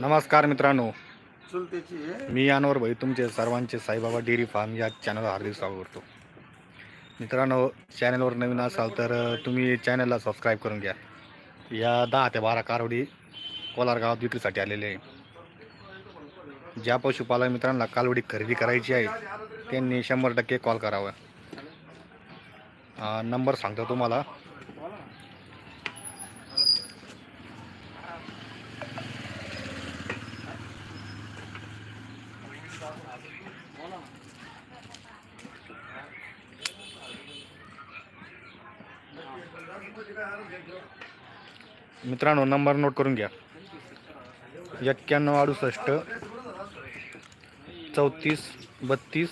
नमस्कार मित्रांनो. मी अनवर भाई तुमचे सर्वांचे साईबाबा डेअरी फार्म या चॅनलवर हार्दिक स्वागत करतो. मित्रांनो चॅनलवर नवीन असाल तर तुम्ही चॅनलला सबस्क्राईब करून घ्या. या दहा ते बारा कारवडी कोलार गावात विक्रीसाठी आलेले आहे. ज्या पशुपालक मित्रांना कालवडी खरेदी करायची आहे त्यांनी शंभर टक्के कॉल करावा. नंबर सांगतो तुम्हाला. मित्रांनो नंबर नोट करून घ्या. एक्क्याण्णव अडुसष्ट चौतीस बत्तीस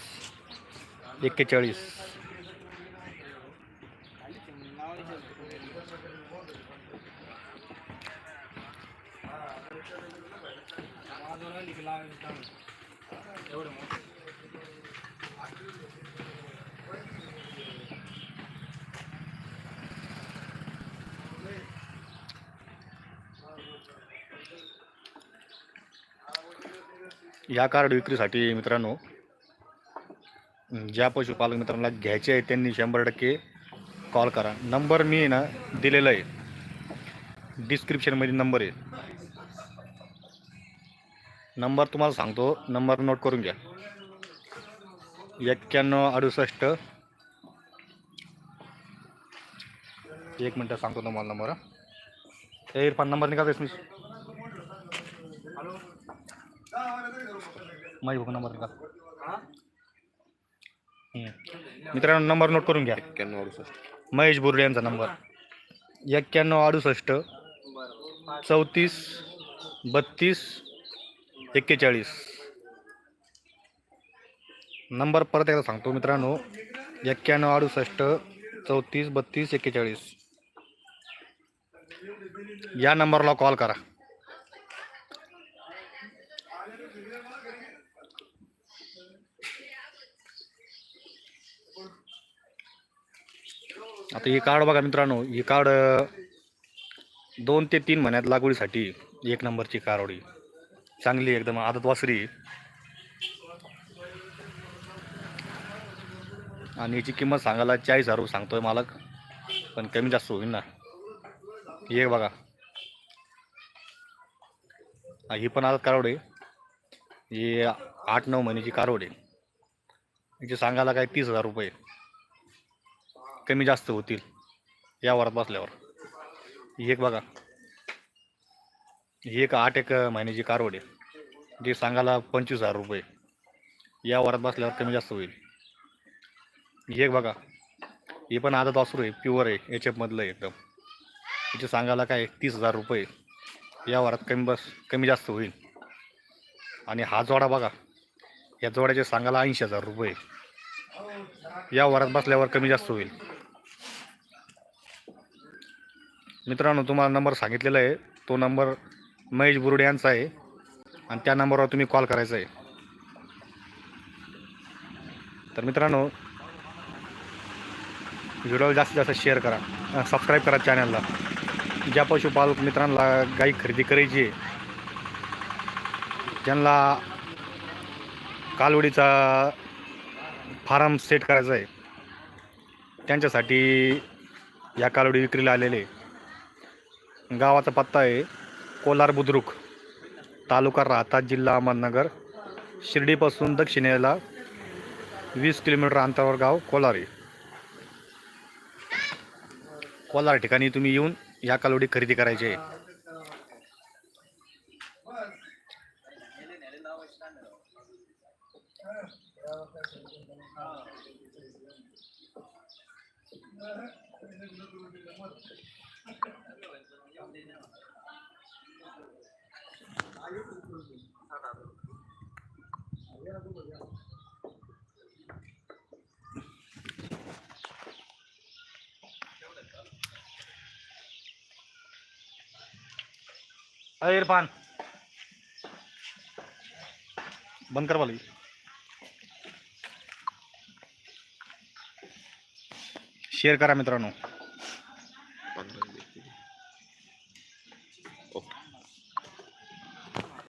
एक्केचाळीस. या कार्ड विक्रीसाठी मित्रांनो ज्या पशुपालक मित्रांना घ्यायचे आहे त्यांनी शंभर टक्के कॉल करा. नंबर मी आहे ना दिलेला आहे. डिस्क्रिप्शनमध्ये नंबर आहे. नंबर तुम्हाला सांगतो नंबर नोट करून घ्या. एक्क्याण्णव अडुसष्ट. एक मिनटं सांगतो तुम्हाला नंबर हे. इरफान नंबर निघा मी माझी भूक नंबर निघा मित्रांनो नंबर नोट करून घ्या. एक्क्याण्णव अडुसष्ट. महेश बुर्डे यांचा नंबर. एक्क्याण्णव अडुसष्ट चौतीस बत्तीस एक्केचाळीस. नंबर परत एकदा सांगतो मित्रांनो. एक्क्याण्णव अडुसष्ट चौतीस बत्तीस एक्केचाळीस. या नंबरला कॉल करा. आता हे कार्ड बघा मित्रांनो हे कार्ड दोन ते तीन महिन्यात लागवडीसाठी एक नंबरची कारवडी चांगली एकदम आदत वासरी आणि याची किंमत सांगायला चाळीस हजार रुपये सांगतोय मालक पण कमी जास्त होईल ना. हे बघा. ही पण आदत कारवडे ही आठ नऊ महिन्याची कारवडे याची सांगायला काय तीस हजार रुपये. कमी जास्त होतील या वरात बसल्यावर. ही एक बघा. ही एक आठ एक महिन्याची कारवड आहे. जी सांगायला पंचवीस हजार रुपये. या वरात बसल्यावर कमी जास्त होईल. ही एक बघा. ही पण आदत वासरू आहे प्युअर आहे एच एफमधलं आहे एकदम. तिचे सांगायला काय तीस हजार रुपये. या वरात कमी बस कमी जास्त होईल. आणि हा जोडा बघा. या जोड्याचे सांगायला ऐंशी हजार रुपये. या वरात बसल्यावर कमी जास्त होईल. मित्रांनो तुम्हाला नंबर सांगितलेला आहे. तो नंबर महेश बुरुडे यांचा आहे. आणि त्या नंबरवर तुम्ही कॉल करायचा आहे. तर मित्रांनो व्हिडिओ जास्तीत जास्त शेअर करा. सबस्क्राईब करा चॅनलला. ज्या पशुपालक मित्रांना गाई खरेदी करायची आहे ज्यांना कालवडीचा फार्म सेट करायचा आहे. त्यांच्यासाठी या कालवडी विक्रीला आलेले आहे. गावाचा पत्ता आहे. कोलार बुद्रुक. तालुका राहता जिल्हा अहमदनगर. शिर्डीपासून दक्षिणेला वीस किलोमीटर अंतरावर गाव कोलारी कोलार ठिकाणी तुम्ही येऊन या कालोडी खरेदी करायची आहे. अरे इरफान. बंद करवा वाली शेअर करा मित्रांनो.